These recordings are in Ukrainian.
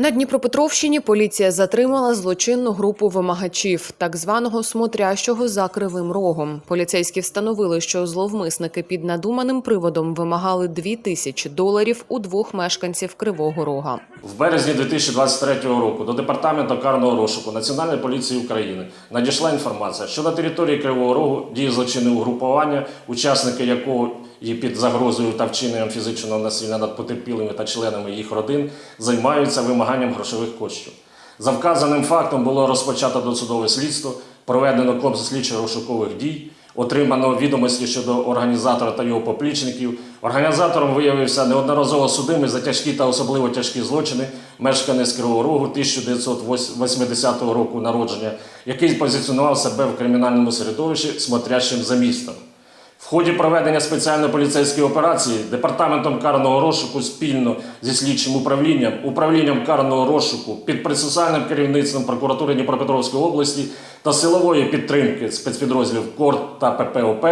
На Дніпропетровщині поліція затримала злочинну групу вимагачів, так званого смотрящого за кривим рогом. Поліцейські встановили, що зловмисники під надуманим приводом вимагали 2 тисячі доларів у двох мешканців Кривого Рога. В березні 2023 року до департаменту карного розшуку Національної поліції України надійшла інформація, що на території Кривого Рогу діє злочинне угрупування, учасники якого є під загрозою та вчиненням фізичного насилля над потерпілими та членами їх родин, займаються вимаганням грошових коштів. За вказаним фактом було розпочато досудове слідство, проведено комплекс слідчо-розшукових дій, отримано відомості щодо організатора та його поплічників. Організатором виявився неодноразово судимий за тяжкі та особливо тяжкі злочини, мешканець Кривого Рогу 1980 року народження, який позиціонував себе в кримінальному середовищі смотрящим за містом. Ході проведення спеціальної поліцейської операції департаментом карного розшуку спільно зі слідчим управлінням, управлінням карного розшуку під процесуальним керівництвом прокуратури Дніпропетровської області та силової підтримки спецпідрозділів КОР та ППОП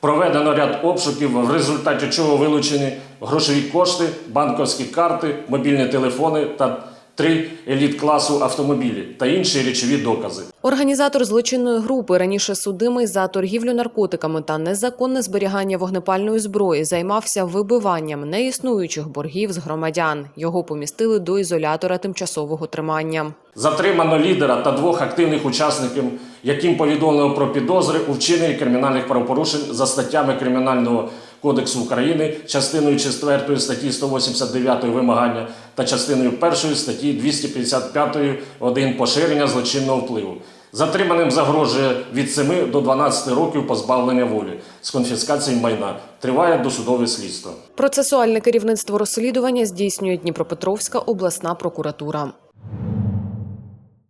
проведено ряд обшуків, в результаті чого вилучені грошові кошти, банківські карти, мобільні телефони та три еліт-класу автомобілі та інші речові докази. Організатор злочинної групи, раніше судимий за торгівлю наркотиками та незаконне зберігання вогнепальної зброї, займався вибиванням неіснуючих боргів з громадян. Його помістили до ізолятора тимчасового тримання. Затримано лідера та двох активних учасників, яким повідомлено про підозри у вчиненні кримінальних правопорушень за статтями Кримінального кодексу України, частиною 4 статті 189 вимагання та частиною 1 статті 255 1 поширення злочинного впливу. Затриманим загрожує від 7 до 12 років позбавлення волі з конфіскації майна. Триває досудове слідство. Процесуальне керівництво розслідування здійснює Дніпропетровська обласна прокуратура.